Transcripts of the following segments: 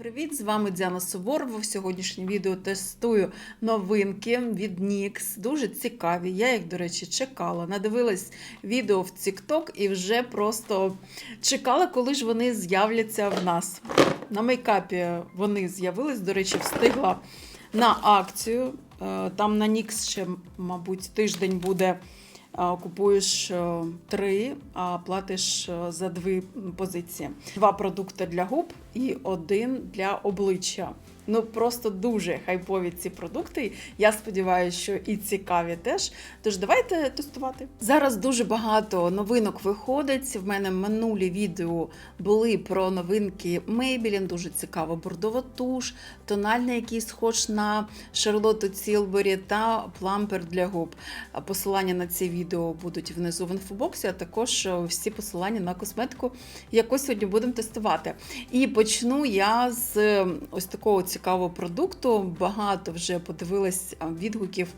привіт! З вами Діана Суворова. В сьогоднішньому відео тестую новинки від NYX. Дуже цікаві. Я їх, до речі, чекала. Надивилась відео в TikTok і вже просто чекала, коли ж вони з'являться в нас. На мейкапі вони з'явились, до речі, встигла на акцію. Е, Там на NYX ще, мабуть, тиждень буде. Купуєш е, три, а платиш е, за дві позиції. Два продукти для губ і один для обличчя. Ну просто дуже хайпові ці продукти. Я сподіваюся, що і цікаві теж. Тож давайте тестувати. Зараз дуже багато новинок виходить. В мене минулі відео були про новинки Maybelline, дуже цікаво. Бордова туш, тональний, який схож на Шарлотту Цілбері та плампер для губ. Посилання на ці відео будуть внизу в інфобоксі, а також всі посилання на косметику, яку сьогодні будемо тестувати. І почну я з е, ось такого цікавого продукту. Багато вже подивилась відгуків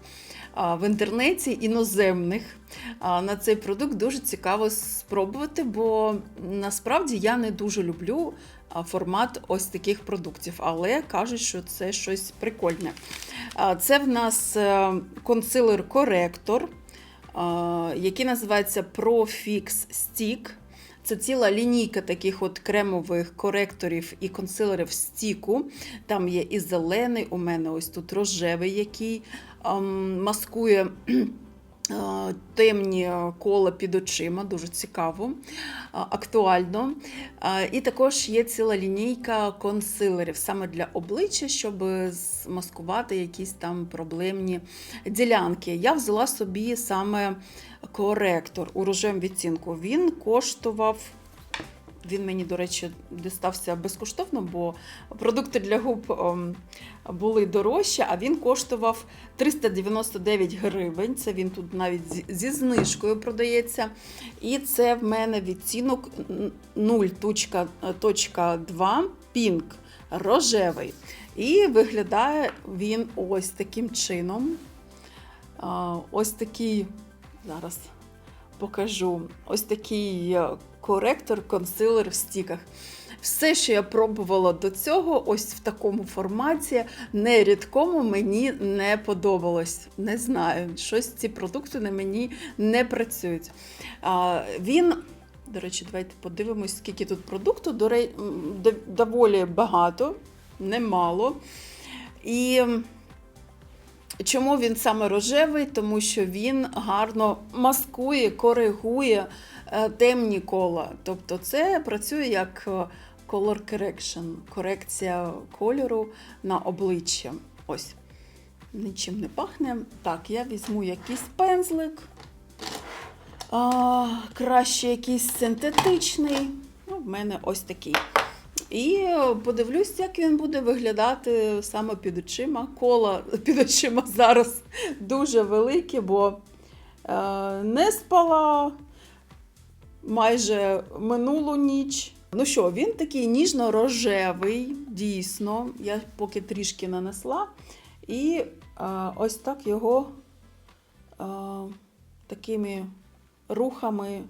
в інтернеті іноземних на цей продукт. Дуже цікаво спробувати, бо насправді я не дуже люблю формат ось таких продуктів, але кажуть, що це щось прикольне. Це в нас е, консилер-коректор, який називається ProFix Stick. Це ціла лінійка таких от кремових коректорів і консилерів стіку. Там є і зелений, у мене ось тут рожевий, який ем, маскує темні кола під очима, дуже цікаво, е, актуально. Е, І також є ціла лінійка консилерів саме для обличчя, щоб змаскувати якісь там проблемні ділянки. Я взяла собі саме коректор у рожевому відцінку. Він коштував. Він мені, до речі, дістався безкоштовно, бо продукти для губ ем, були дорожчі, а він коштував 399 гривень. Це він тут навіть зі- знижкою продається. І це в мене відтінок 0.2 Pink рожевий. І виглядає він ось таким чином. Ось такий, зараз покажу, ось такий е, коректор, консилер в стіках. Все, що я пробувала до цього, ось в такому форматі, не рідкому, мені не подобалось. Не знаю, щось ці продукти на мені не працюють. А, Він, до речі, давайте подивимось, скільки тут продукту. До ре- м, дов- доволі багато, немало. І Чому він саме рожевий? Тому що він гарно маскує, коригує темні кола. Тобто це працює як е, color correction, корекція кольору на обличчя. Ось. Нічим не пахне. Так, я візьму якийсь пензлик. А, краще якийсь синтетичний. Ну, в мене ось такий. І е, подивлюсь, як він буде виглядати саме під очима. Кола під очима зараз дуже великі, бо е, не спала майже минулу ніч. Ну що, він такий ніжно-рожевий, дійсно. Я поки трішки нанесла. І е, ось так його е, такими рухами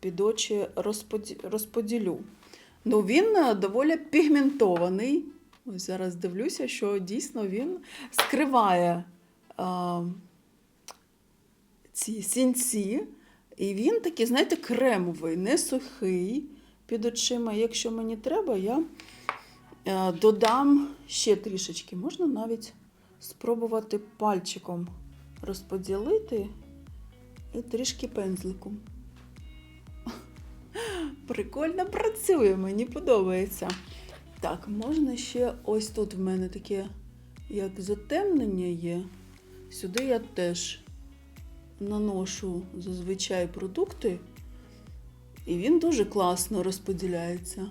під очі розподілю. Ну, він е, доволі пігментований. Ось зараз дивлюся, що дійсно він скриває а, ці сінці. І він такий, знаєте, кремовий, не сухий під очима. Якщо мені треба, я е, додам ще трішечки. Можна навіть спробувати пальчиком розподілити і трішки пензликом. Прикольно працює, мені подобається. Так, можна ще ось тут в мене таке, як затемнення є. Сюди я теж наношу зазвичай продукти, і він дуже класно розподіляється.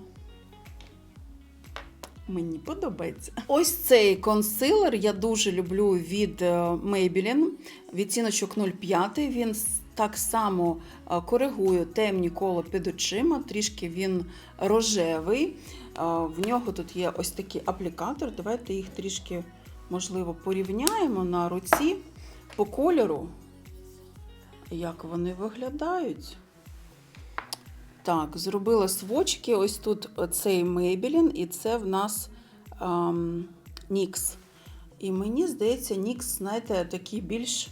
Мені подобається. Ось цей консилер я дуже люблю від е, Maybelline. Відтіночок 05. Він так само е, коригує темні коло під очима, трішки він рожевий. Е, В нього тут є ось такий аплікатор. Давайте їх трішки, можливо, порівняємо на руці по кольору, як вони виглядають. Так, зробила свочки. Ось тут цей Maybelline, і це в нас ем, NYX. І мені здається, NYX, знаєте, такий більш,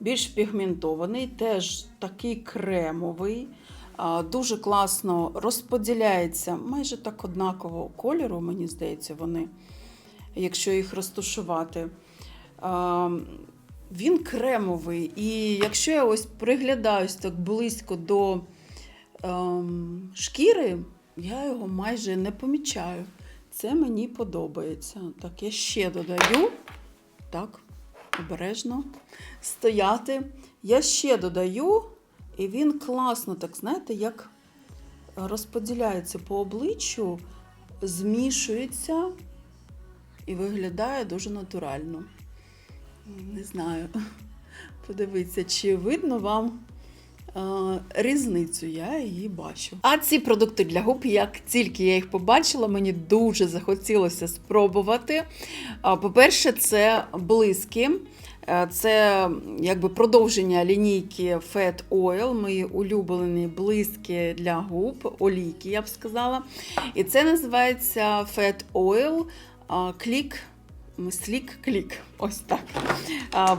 більш пігментований, теж такий кремовий. Дуже класно розподіляється майже так однакового кольору, мені здається, вони, якщо їх розташувати. Він кремовий. І якщо я ось приглядаюсь так близько до ем, шкіри, я його майже не помічаю. Це мені подобається. Так, я ще додаю. Так, обережно стояти. Я ще додаю, і він класно, так знаєте, як розподіляється по обличчю, змішується і виглядає дуже натурально. Не знаю. Подивіться, чи видно вам е, різницю, я її бачу. А ці продукти для губ, як тільки я їх побачила, мені дуже захотілося спробувати. По-перше, це блиски. Е, Це якби продовження лінійки Fat Oil, мої улюблені блиски для губ, олійки, я б сказала. І це називається Fat Oil Click Слік клік. Ось так.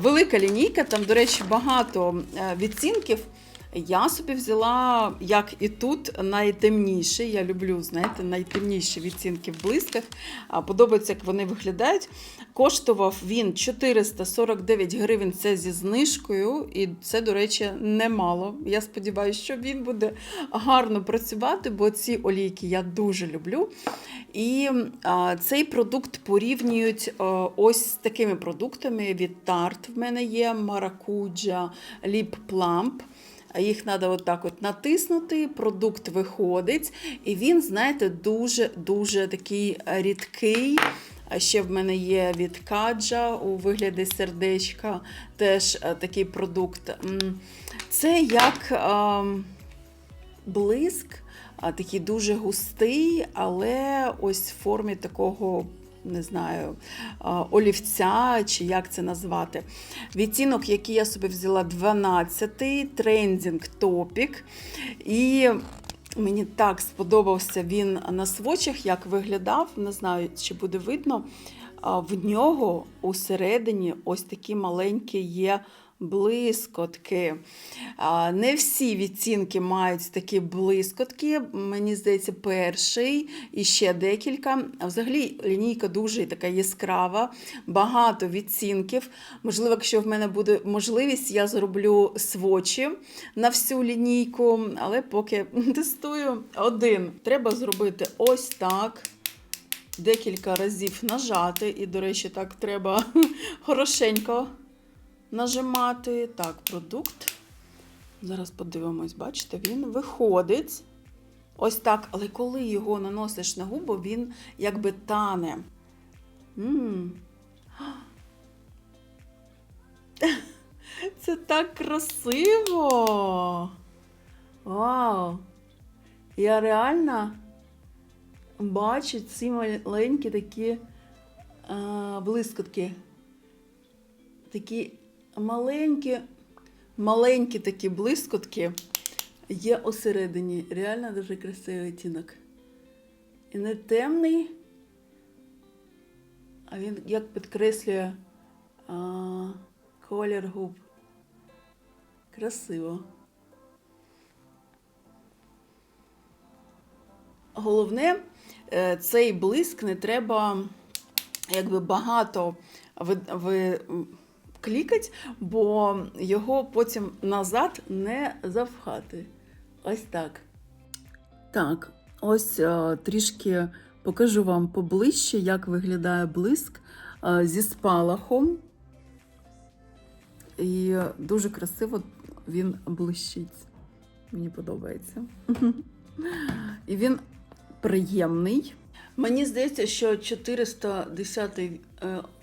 Велика лінійка, там, до речі, багато е, відцінків. Я собі взяла, як і тут, найтемніший. Я люблю, знаєте, найтемніші відцінки в блисках. Подобається, як вони виглядають. Коштував він 449 гривень. Це зі знижкою, і це, до речі, немало. Я сподіваюся, що він буде гарно працювати, бо ці олійки я дуже люблю. І а, цей продукт порівнюють а, ось з такими продуктами від Tarte в мене є, Lip Plump. Їх треба отак от натиснути, продукт виходить, і він, знаєте, дуже-дуже такий рідкий. Ще в мене є від Каджа у вигляді сердечка, теж е, такий продукт. Це як блиск, такий дуже густий, але ось в формі такого. Не знаю, олівця чи як це назвати. Відтінок, який я собі взяла 12-й, трендінг топік. І мені так сподобався він на свочах, як виглядав. Не знаю, чи буде видно. В нього усередині ось такі маленькі є блискотки. Не всі відцінки мають такі блискотки. Мені здається, перший і ще декілька. Взагалі лінійка дуже така яскрава, багато відцінків. Можливо, якщо в мене буде можливість, я зроблю свочі на всю лінійку, але поки тестую один. Треба зробити ось так. Декілька разів нажати, і, до речі, так треба хорошенько нажимати. Так, продукт. Зараз подивимось, бачите, він виходить. Ось так, але коли його наносиш на губу, він якби тане. М. Це так красиво. Вау! Я реально бачу ці маленькі такі а, блискотки. Такі маленькі, маленькі такі блискотки є усередині. Реально дуже красивий оттінок. І не темний, а він як підкреслює а, колір губ. Красиво. Головне, е, цей блиск не треба якби багато ви, ви, клікать, бо його потім назад не завхати. Ось так. Так, ось а, трішки покажу вам поближче, як виглядає блиск а, зі спалахом. І дуже красиво він блищить. Мені подобається. І він приємний. Мені здається, що 410 е,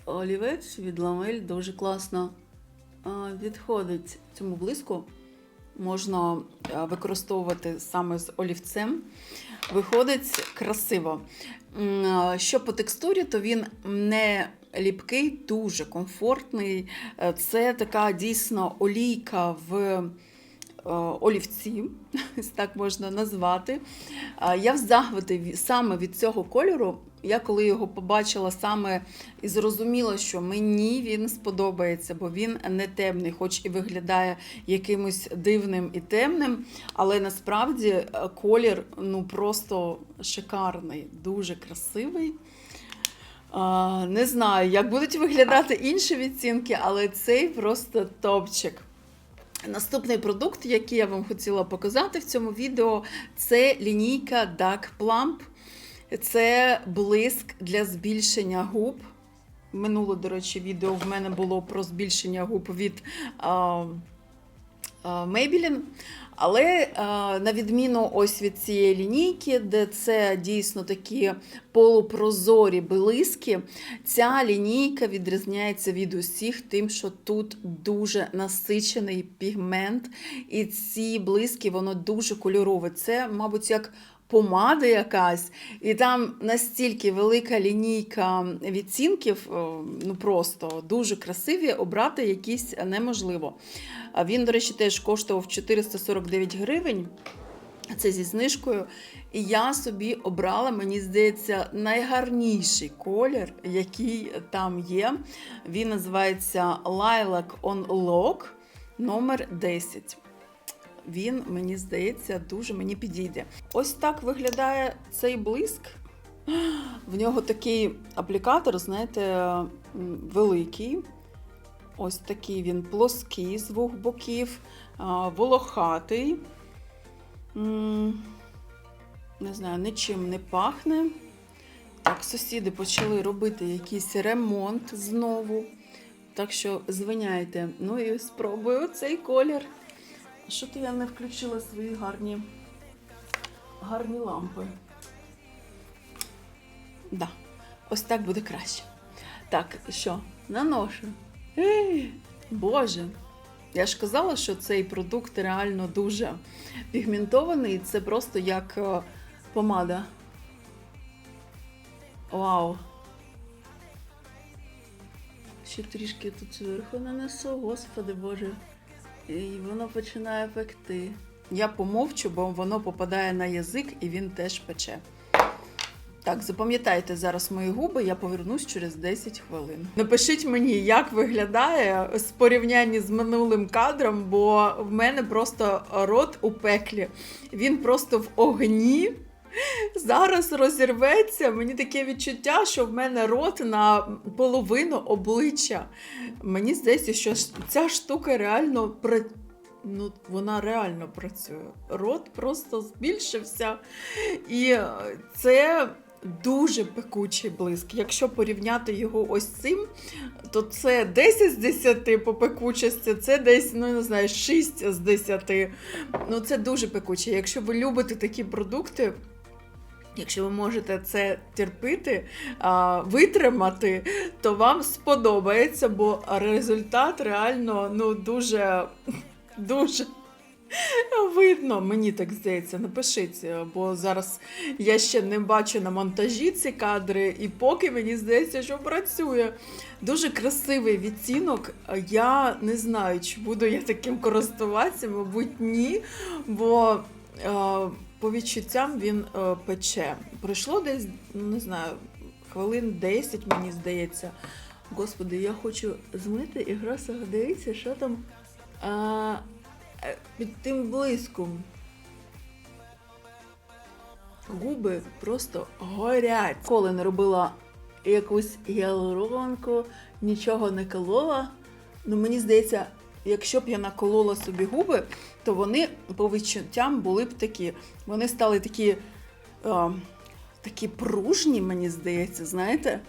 олівець від Ламель дуже класно відходить цьому блиску. Можна використовувати саме з олівцем. Виходить красиво. Що по текстурі, то він не ліпкий, дуже комфортний. Е, Це така дійсно олійка в олівці, так можна назвати. Е, Я в захваті саме від цього кольору. Я коли його побачила саме і зрозуміла, що мені він сподобається, бо він не темний, хоч і виглядає якимось дивним і темним, але насправді е, колір ну просто шикарний, дуже красивий. Не знаю, як будуть виглядати інші відцінки, але цей просто топчик. Наступний продукт, який я вам хотіла показати в цьому відео, це лінійка Duck Plump. Це блиск для збільшення губ. Минуле, до речі, відео в мене було про збільшення губ від Maybelline. Але на відміну ось від цієї лінійки, де це дійсно такі полупрозорі блиски, ця лінійка відрізняється від усіх тим, що тут дуже насичений пігмент, і ці блиски воно дуже кольорове. Це, мабуть, як помада якась, і там настільки велика лінійка відцінків, ну просто дуже красиві, обрати якісь неможливо. Він, до речі, теж коштував 449 гривень. Це зі знижкою. І я собі обрала, мені здається, найгарніший колір, який там є. Він називається Lilac on Lock номер 10. Він, мені здається, дуже мені підійде. Ось так виглядає цей блиск. В нього такий аплікатор, знаєте, великий. Ось такий він плоский з двох боків, волохатий. Не знаю, нічим не пахне. Так, сусіди почали робити якийсь ремонт знову. Так що звиняйте. Ну і спробую цей колір. Що то я не включила свої гарні, гарні лампи? Да, ось так буде краще. Так, що, наношу. Ей, Боже, я ж казала, що цей продукт реально дуже пігментований. Це просто як е, помада. Вау. Ще трішки тут зверху нанесу, господи Боже. І воно починає пекти. Я помовчу, бо воно попадає на язик і він теж пече. Так, запам'ятайте зараз мої губи, я повернусь через 10 хвилин. Напишіть мені, як виглядає з порівнянні з минулим кадром, бо в мене просто рот у пеклі. Він просто в огні. Зараз розірветься. Мені таке відчуття, що в мене рот на половину обличчя. Мені здається, що ця штука реально пра... ну, вона реально працює. Рот просто збільшився. І е, це дуже пекучий блиск. Якщо порівняти його ось цим, то це 10 з 10 по пекучості, це десь, ну не знаю, 6 з 10. Ну, це дуже пекуче. Якщо ви любите такі продукти. Якщо ви можете це терпіти, витримати, то вам сподобається, бо результат реально ну, дуже, дуже видно. Мені так здається, напишіть, бо зараз я ще не бачу на монтажі ці кадри, і поки мені здається, що працює. Дуже красивий відтінок. Я не знаю, чи буду я таким користуватися, мабуть, ні. Бо е, по відчуттям він е, пече. Пройшло десь, ну не знаю, хвилин 10, мені здається. Господи, я хочу змити і просто дивіться, що там а, е, під тим блиском. Губи просто горять. Коли не робила якусь гіалуронку, нічого не колола. Ну, мені здається, якщо б я наколола собі губи, то вони по відчуттям були б такі. Вони стали такі, е, такі пружні, мені здається, знаєте,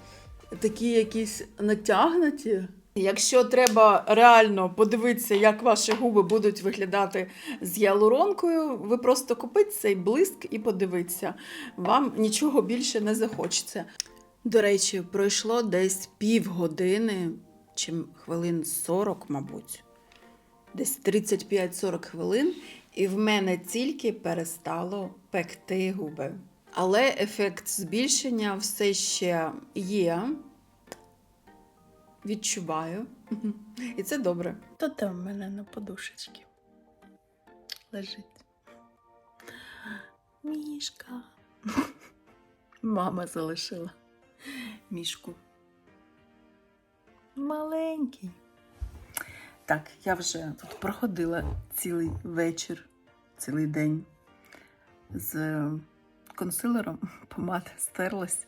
такі якісь натягнуті. Якщо треба реально подивитися, як ваші губи будуть виглядати з гіалуронкою, ви просто купіть цей блиск і подивіться. Вам нічого більше не захочеться. До речі, пройшло десь півгодини, чи хвилин 40, мабуть. Десь 35-40 хвилин, і в мене тільки перестало пекти губи. Але ефект збільшення все ще є. Відчуваю. І це добре. То там в мене на подушечки. лежить. Мішка. Мама залишила мішку. Маленький. Так, я вже тут проходила цілий вечір, цілий день з консилером. Помада стерлась.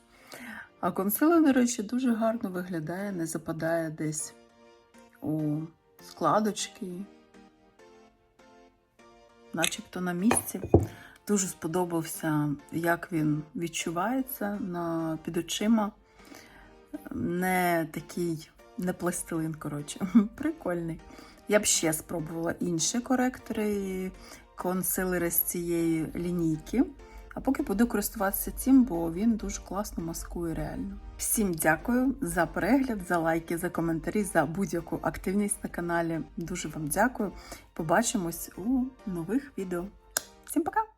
А консилер, до речі, дуже гарно виглядає, не западає десь у складочки, начебто на місці. Дуже сподобався, як він відчувається на, під очима. Не такий, не пластилин, коротше. Прикольний. Я б ще спробувала інші коректори, і консилери з цієї лінійки. А поки буду користуватися цим, бо він дуже класно маскує реально. Всім дякую за перегляд, за лайки, за коментарі, за будь-яку активність на каналі. Дуже вам дякую. Побачимось у нових відео. Всім пока!